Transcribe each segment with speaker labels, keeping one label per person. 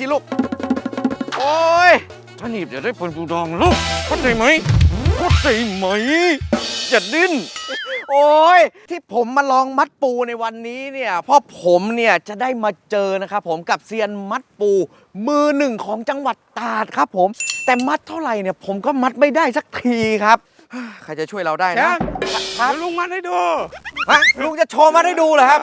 Speaker 1: โอ้ยมาสิลูก โอ้ยถ้าหนีบเดี๋ยวได้ผลปูดองลูกเข้าใจไหมเข้าใจไหมอย่าดิ้น โอ้ยที่ผมมาลองมัดปูในวันนี้เนี่ยเพราะผมเนี่ยจะได้มาเจอนะครับผมกับเซียนมัดปูมือหนึ่งของจังหวัดตราดครับผม แต่มัดเท่าไหร่เนี่ยผมก็มัดไม่ได้สักทีครับ ใครจะช่วยเราได้
Speaker 2: แช
Speaker 1: นะ
Speaker 2: มป์
Speaker 1: ครับ
Speaker 2: เดี๋ยวลุงมัดให้ดู
Speaker 1: ฮะลุงจะโชว์มาได้ดูเหรอครับ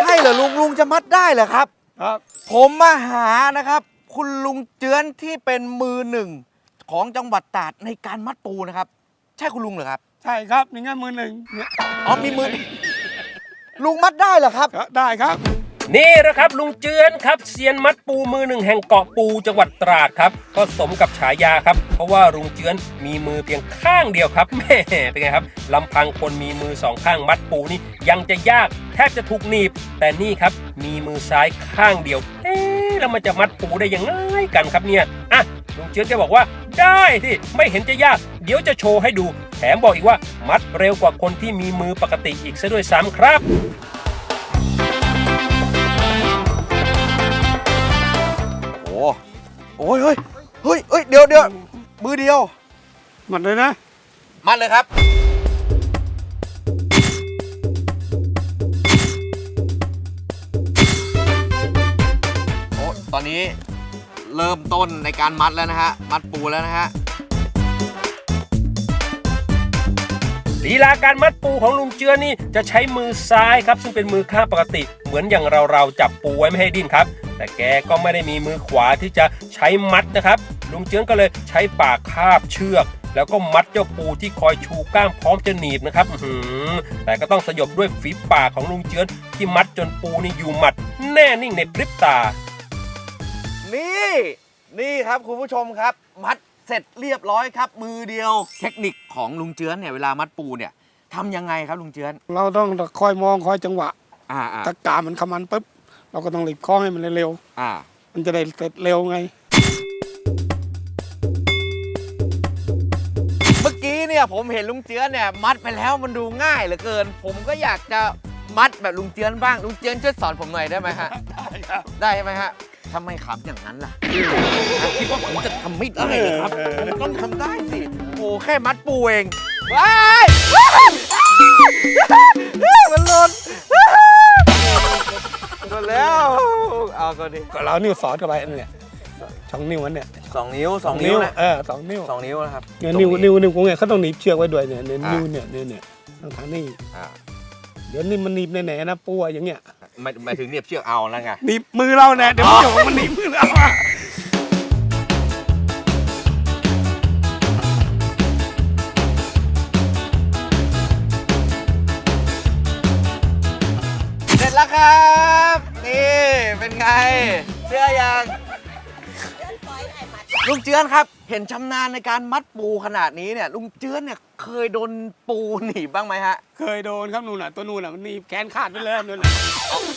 Speaker 1: ใช่เหรอลุงลุงจะมัดได้เหรอครับ
Speaker 2: ครับ
Speaker 1: ผมมาหานะครับ คุณลุงเจือนที่เป็นมือหนึ่งของจังหวัดตราดในการมัดปูนะครับ ใช่คุณลุงเหรอครับ
Speaker 2: ใช่ครับนี่ไงมือหนึ่งเนี่ย
Speaker 1: อ๋อมีมือ ลุงมัดได้เหรอครับ
Speaker 2: ก็ได้ครับ
Speaker 3: นี่นะครับลุงเจือนครับเซียนมัดปูมือหนึ่งแห่งเกาะปูจังหวัดตราดครับ ก็สมกับฉายาครับ เพราะว่าลุงเจือนมีมือเพียงข้างเดียวครับแม่เป็นไงครับลำพังคนมีมือสองข้างมัดปูนี่ยังจะยากแทบจะถูกหนีบ แต่นี่ครับมีมือซ้ายข้างเดียวเอ๊ะแล้วมันจะมัดปูได้ยังไงกันครับเนี่ยอะลุงเจือนจะบอกว่า ได้ที่ไม่เห็นจะยาก เดี๋ยวจะโชว์ให้ดู แถมบอกอีกว่ามัดเร็วกว่าคนที่มีมือปกติอีกซะด้วยซ้ำครับ
Speaker 1: โอ้ยเฮ้ยเฮ้ยเฮ้ยเดี๋ยวเดี๋ยวมือเดียว
Speaker 2: หมดเลยนะ
Speaker 1: มัดเลยครับ โอ้ตอนนี้เริ่มต้นในการมัดแล้วนะฮะ มัดปูแล้วนะฮะ
Speaker 3: ลีลาการมัดปูของลุงเจือนี่จะใช้มือซ้ายครับ ซึ่งเป็นมือข้างปกติ เหมือนอย่างเราเราจับปูไว้ไม่ให้ดิ้นครับ แต่แกก็ไม่ได้มีมือขวาที่จะใช้มัดนะครับ ลุงเจือนก็เลยใช้ปากคาบเชือกแล้วก็มัดเจ้าปูที่คอยชูก้ามพร้อมจะหนีบนะครับแต่ก็ต้องสยบด้วยฝีปากของลุงเจือนที่มัดจนปูนี่อยู่หมัด แน่นิ่งในพริบตา
Speaker 1: นี่ นี่ครับคุณผู้ชมครับ มัด เสร็จเรียบร้อยครับ มือเดียวเทคนิคของลุงเจือนเนี่ยเวลามัดปูเนี่ยทำยังไงครับลุงเจือน
Speaker 2: เราต้องคอยมองคอยจังหวะ
Speaker 1: อ่าอ่า
Speaker 2: ตะกามันขมันปุ๊บเราก็ต้องรีบคล้องให้มันเร็ว
Speaker 1: อ่า
Speaker 2: ๆมันจะได้เสร็จเร็วไง
Speaker 1: เมื่อกี้เนี่ยผมเห็นลุงเจือนเนี่ยมัดไปแล้วมันดูง่ายเหลือเกิน ผมก็อยากจะมัดแบบลุงเจือนบ้างลุงเจือนช่วยสอนผมหน่อยได้ไหมฮะ
Speaker 2: ได้ครับ
Speaker 1: ได้ไหมฮะ ทำไมขำอย่างนั้นล่ะคิดว่าผมจะทำไม่ได้เหรอครับ
Speaker 2: เออ
Speaker 1: ผมต้องทำได้สิโอ้แค่มัดปูเองว้ายมันหล่นหล่นแล้วเอาก็ดิ
Speaker 2: ก็เรานิ้วสอดเข้าไปนี่นแหละสองนิ้วอันเนี่ย
Speaker 1: สองนิ้วสองนิ้วนะ
Speaker 2: เออสองนิ้ว
Speaker 1: สองนิ้วนะครับ
Speaker 2: เนี่ยนิ้วนิ้วนิ้วกูเนี่ยเขาต้องหนีบเชือกไว้ด้วยเนี่ยเนี่ย
Speaker 1: อ่า
Speaker 2: นิ้วเนี่ยเนี่ยเนี่ยต้องทางนี้
Speaker 1: อ่า
Speaker 2: เดี๋ยวนี่มันหนีบแน่ๆนะปูอะอย่างเงี้ย
Speaker 1: หมายหมายถึงเหนียบเชือกเอาแล้วไง
Speaker 2: หนีบมือเราแน่เดี๋ยวมันจะบอกมันหนีบมือเราอะ
Speaker 1: เสร็จแล้วครับ นี่เป็นไงเชื่อยังลุงเจือนครับ เห็นชำนาญในการมัดปูขนาดนี้เนี่ยลุงเจือนเนี่ย เคยโดนปูหนีบบ้างไหมฮะ
Speaker 2: เคยโดนครับนู่นน่ะตัวนู่นน่ะมันหนีบแขนขาดไปเลยนู่นน่ะ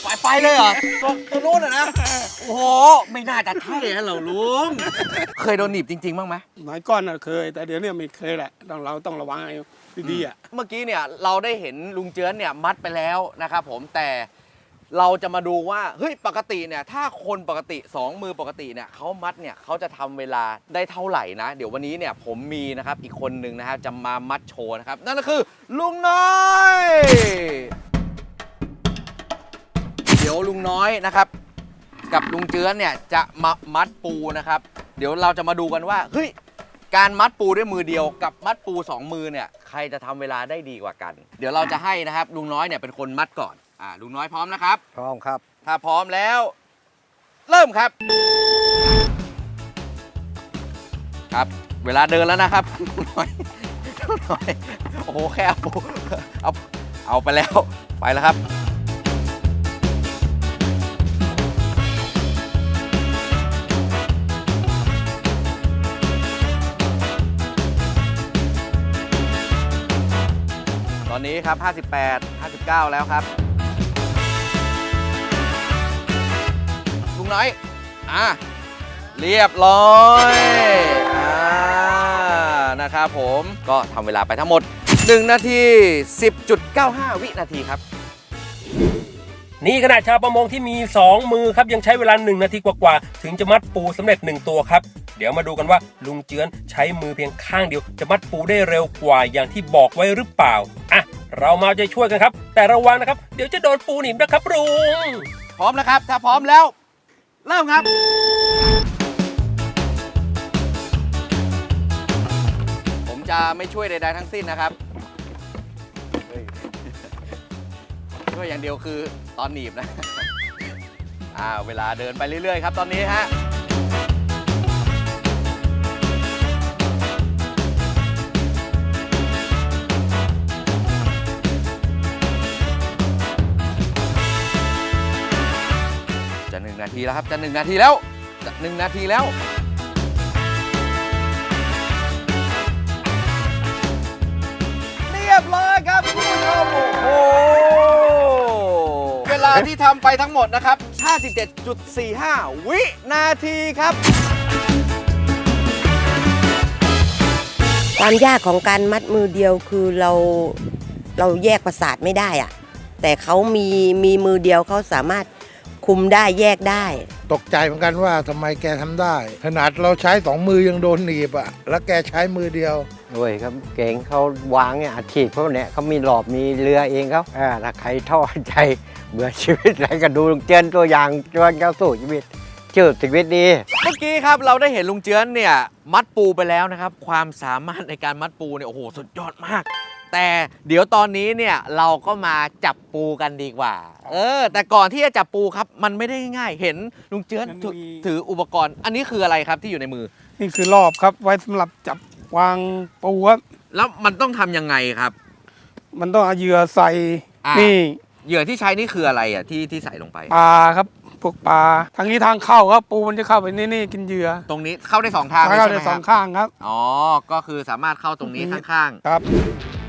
Speaker 1: ไปไปเลยเหรอตัวตัวโน้นอะนะโอ้โหไม่น่าจะใช่นะเหรอลุงเคยโดนหนีบจริง ๆ บ้างไหม
Speaker 2: หมายก้อนน่ะเคย แต่เดี๋ยวเนี้ไม่เคยแหละต้องเราต้องระวังให้ดีๆอะ
Speaker 1: เมื่อกี้เนี่ยเราได้เห็นลุงเจือนเนี่ยมัดไปแล้วนะครับผมแต่ เราจะมาดูว่าเฮ้ยปกติเนี่ยถ้าคนปกติ 2 มือปกติเนี่ยเขามัดเนี่ยเขาจะทำเวลาได้เท่าไหร่นะ เดี๋ยววันนี้เนี่ยผมมีนะครับอีกคนหนึ่งนะครับจะมามัดโชว์นะครับ นั่นก็คือลุงน้อย เดี๋ยวลุงน้อยนะครับ กับลุงเจือนเนี่ยจะมามัดปูนะครับ เดี๋ยวเราจะมาดูกันว่าเฮ้ยการมัดปูด้วยมือเดียวกับมัดปูสองมือเนี่ยใครจะทำเวลาได้ดีกว่ากัน เดี๋ยวเราจะให้นะครับลุงน้อยเนี่ยเป็นคนมัดก่อน อ่าลุงน้อยพร้อมนะครับ
Speaker 4: พร้อมครับ
Speaker 1: ถ้าพร้อมแล้ว เริ่มครับ ครับ เวลาเดินแล้วนะครับลุงน้อยลุงน้อยโอ้โหแค่เอาเอาเอาไปแล้วไปแล้วครับตอนนี้ครับ 58 59 แล้วครับ งน้อย อะ เรียบร้อยอ่านะครับผมก็ทำเวลาไปทั้งหมด 1 นาที 10.95 วินาทีครับ
Speaker 3: นี่ขนาดชาวประมงที่มี 2 มือครับ ยังใช้เวลา 1 นาทีกว่าๆ ถึงจะมัดปูสำเร็จ 1 ตัวครับ เดี๋ยวมาดูกันว่าลุงเจือนใช้มือเพียงข้างเดียว จะมัดปูได้เร็วกว่าอย่างที่บอกไว้หรือเปล่า อะ เรามาเอาใจช่วยกันครับ แต่ระวังนะครับ เดี๋ยวจะโดนปูหนีบนะครับลุง
Speaker 1: พร้อมนะครับ ถ้าพร้อมแล้ว เริ่มครับ ผมจะไม่ช่วยใดๆทั้งสิ้นนะครับ ช่วยอย่างเดียวคือตอนหนีบนะ อ่า เวลาเดินไปเรื่อยๆ ครับตอนนี้ฮะ จะหนึ่งนาทีแล้วครับ จะหนึ่งนาทีแล้ว จะหนึ่งนาทีแล้ว เรียบร้อยครับคุณผู้ชมโอ้โหเวลาที่ทำไปทั้งหมดนะครับ 57.45 วินาทีครับ
Speaker 4: ความยากของการมัดมือเดียวคือเราเราแยกประสาทไม่ได้อะแต่เขามีมีมือเดียวเขาสามารถ คุมได้แยกได้
Speaker 5: ตกใจเหมือนกันว่าทำไมแกทำได้ ขนาดเราใช้สองมือยังโดนหนีบอะแล้วแกใช้มือเดียว
Speaker 6: ด้วยครับเก่งเขาวางเนี่ยอาชีพเขาเนี่ยเขามีหลอบมีเรือเองเขาอ่าถ้าใครท้อใจเบื่อชีวิตอะไรก็ดูลุงเจนตัวอย่างจนเข้าสู่ชีวิตชื่อชีวิตดี
Speaker 1: เมื่อกี้ครับเราได้เห็นลุงเจือนเนี่ยมัดปูไปแล้วนะครับ ความสามารถในการมัดปูเนี่ยโอ้โหสุดยอดมาก แต่เดี๋ยวตอนนี้เนี่ยเราก็มาจับปูกันดีกว่า เออ แต่ก่อนที่จะจับปูครับ มันไม่ได้ง่ายเห็นลุงเจือน
Speaker 2: มัน
Speaker 1: ถือ
Speaker 2: มี
Speaker 1: ถืออุปกรณ์ อันนี้คืออะไรครับที่อยู่ในมือ
Speaker 2: นี่คือรอบครับ ไว้สำหรับจับวางปูครับ
Speaker 1: แล้วมันต้องทำยังไงครับ
Speaker 2: มันต้องเอาเหยื่อใส่
Speaker 1: อ่านี่
Speaker 2: นี่
Speaker 1: เหยื่อที่ใช้นี่คืออะไรอะที่ที่ใส่ลงไป
Speaker 2: ปลาครับพวกปลาทางนี้ทางเข้าครับ ปูมันจะเข้าไปนี่นี่กินเหยื่อ
Speaker 1: ตรงนี้เข้าได้สองทางเลย
Speaker 2: เข้า
Speaker 1: ใช่ไห
Speaker 2: ได้
Speaker 1: ม
Speaker 2: ส
Speaker 1: ค
Speaker 2: อ
Speaker 1: รั
Speaker 2: ง
Speaker 1: บ
Speaker 2: ข้างครับ
Speaker 1: อ๋อก็คือสามารถเข้าตรงนี้
Speaker 2: ตรงนี้
Speaker 1: ข้าง
Speaker 2: ครับ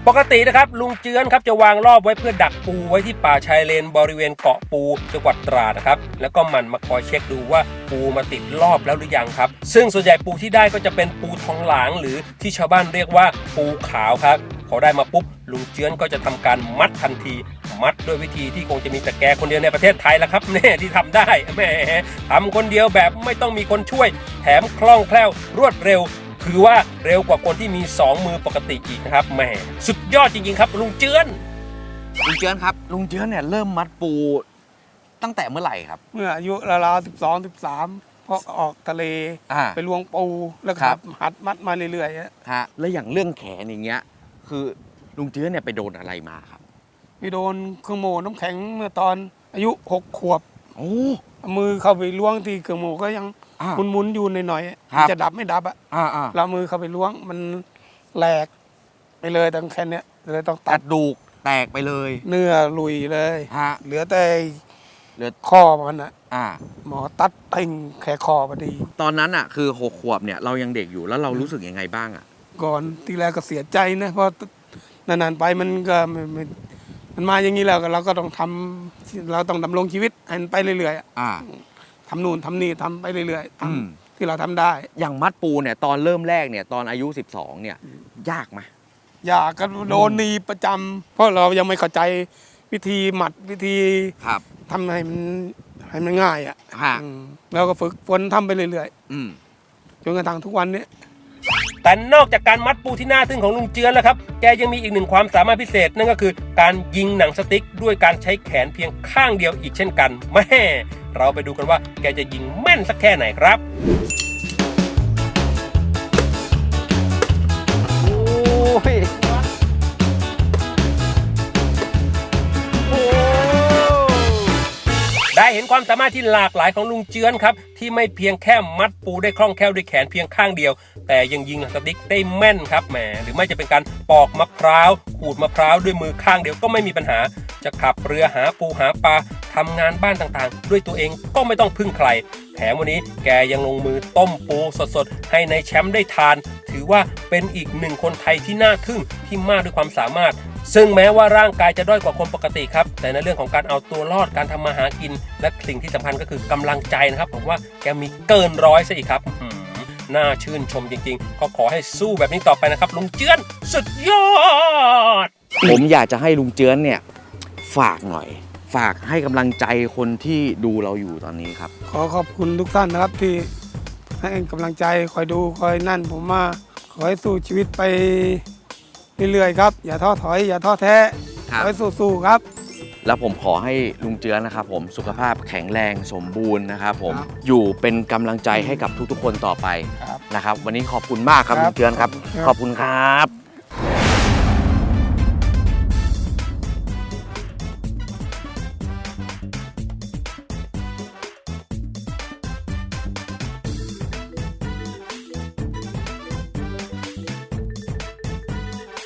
Speaker 3: ปกตินะครับลุงเจือนครับจะวางรอบไว้เพื่อดักปูไว้ที่ป่าชายเลนบริเวณเกาะปูจังหวัดตราดนะครับแล้วก็หมันมาคอยเช็คดูว่าปูมาติดรอบแล้วหรือยังครับ ซึ่งส่วนใหญ่ปูที่ได้ก็จะเป็นปูทองหลางหรือที่ชาวบ้านเรียกว่าปูขาวครับพอได้มาปุ๊บลุงเจือนก็จะทำการมัดทันที มัดด้วยวิธีที่คงจะมีแต่แกคนเดียวในประเทศไทยแล้วครับแน่ที่ทำได้แหมทำคนเดียวแบบไม่ต้องมีคนช่วย แถมคล่องแคล่วรวดเร็ว คือว่าเร็วกว่าคนที่มี 2 มือปกติอีกนะครับแหมสุดยอดจริงๆครับ ลุงเจือน
Speaker 1: ๆลุงเจือนครับ ลุงเจือนเนี่ยเริ่มมัดปูตั้งแต่เมื่อไหร่ครับ
Speaker 2: เมื่ออายุราวๆสิบสองสิบสามพอออกทะเล
Speaker 1: อ่า
Speaker 2: ไปลวงปูแล้ว
Speaker 1: ครั
Speaker 2: ขั
Speaker 1: บ
Speaker 2: บหัดมัดมาเรื่อยๆฮะ
Speaker 1: ฮะแล้วอย่างเรื่องแขนอย่างเงี้ย คือลุงเจือนเนี่ยไปโดนอะไรมาครับ
Speaker 2: ไปโดนเครื่องโม่น้ำแข็งเมื่อตอนอายุหกขวบ
Speaker 1: โอ้
Speaker 2: เอามือเข้าไปล้วงที่เครื่องโม่ก็ยัง
Speaker 1: อ่า
Speaker 2: หมุนๆอยู่หน่อยๆอะ
Speaker 1: ครับ
Speaker 2: จะดับไม่ดับอะ
Speaker 1: อ่าอ่า
Speaker 2: เรามือเข้าไปล้วงมันแหลกไปเลยตั้งแค่เนี้ยเลยต้อง
Speaker 1: ก
Speaker 2: ตัด
Speaker 1: ระดูกแตกไปเลย
Speaker 2: เนื้อลุยเลย
Speaker 1: ฮะ
Speaker 2: เหลือแต่
Speaker 1: เหลือ
Speaker 2: ข้อมันอะ
Speaker 1: อ่า
Speaker 2: หมอตัดเต็งแค่คอพอดี
Speaker 1: ตอนนั้นอะคือหกขวบเนี่ยเรายังเด็กอยู่แล้วเรารู้สึกยังไงบ้างอะ
Speaker 2: ก่อนทีแรกก็เสียใจนะเพราะนานๆไปมันก็ไม่ไม่ มันมาอย่างนี้แล้วก็เราก็ต้องทำเราต้องดำรงชีวิตให้มันไปเรื่อยๆอะ
Speaker 1: อ่า
Speaker 2: ทำนู่นทำนี่ทำไปเรื่อยๆท
Speaker 1: อืมำ
Speaker 2: ที่เราทำได้
Speaker 1: อย่างมัดปูเนี่ยตอนเริ่มแรกเนี่ยตอนอายุ 12 เนี่ย ยากไหม
Speaker 2: อยากก็โดนหนีบประจำเพราะเรายังไม่เข้าใจวิธีหมัดวิธี
Speaker 1: ครับ
Speaker 2: ทำให้มันให้มันง่ายอะ
Speaker 1: ฮะ
Speaker 2: อืมเราก็ฝึกฝนทำไปเรื่อย
Speaker 1: อืม
Speaker 2: ๆจนกระทั่งทุกวันนี้
Speaker 3: แต่นอกจากการมัดปูที่น่าทึ่งของลุงเจือนแล้วครับ แกยังมีอีกหนึ่งความสามารถพิเศษนั่นก็คือ การยิงหนังสติ๊กด้วยการใช้แขนเพียงข้างเดียวอีกเช่นกันแม่เราไปดูกันว่าแกจะยิงแม่นสักแค่ไหนครับ เห็นความสามารถที่หลากหลายของลุงเจือนครับ ที่ไม่เพียงแค่มัดปูได้คล่องแคล่วด้วยแขนเพียงข้างเดียว แต่ยังยิงลังสติ๊กได้แม่นครับแหมหรือไม่จะเป็นการปอกมะพร้าวขูดมะพร้าวด้วยมือข้างเดียวก็ไม่มีปัญหา จะขับเรือหาปูหาปลาทำงานบ้านต่างๆ ด้วยตัวเองก็ไม่ต้องพึ่งใคร แถมวันนี้แกยังลงมือต้มปูสดๆ ให้ในแชมป์ได้ทาน ถือว่าเป็นอีกหนึ่งคนไทยที่น่าทึ่งที่มากด้วยความสามารถ ซึ่งแม้ว่าร่างกายจะด้อยกว่าคนปกติครับ แต่ในเรื่องของการเอาตัวรอดการทำมาหากิน และสิ่งที่สำคัญก็คือกำลังใจนะครับผมว่าแกมีเกินร้อยซะอีกครับน่าชื่นชมจริงๆ ก็ขอให้สู้แบบนี้ต่อไปนะครับ ลุงเจือนสุดยอด
Speaker 1: ผมอยากจะให้ลุงเจือนเนี่ยฝากหน่อย ฝากให้กำลังใจคนที่ดูเราอยู่ตอนนี้ครับ
Speaker 2: ขอขอบคุณทุกท่านนะครับที่ให้กำลังใจคอยดูคอยนั่นผมมาขอให้สู้ชีวิตไปเรื่อยๆครับ อย่าท้อถอย อย่าท้อแท้
Speaker 1: ครั
Speaker 2: ข
Speaker 1: บ
Speaker 2: อให้สู้ๆครับ
Speaker 1: แล้วผมขอให้ลุงเจือนะครับผมสุขภาพแข็งแรงสมบูรณ์นะครับผม
Speaker 2: ครับ
Speaker 1: อยู่เป็นกำลังใจให้กับทุกๆ คนต่อไป
Speaker 2: ครับ
Speaker 1: นะครับ วันนี้ขอบคุณมากครับ
Speaker 2: ครับ
Speaker 1: ลุงเจือนครับ
Speaker 2: ครับ
Speaker 1: ขอบคุณครับ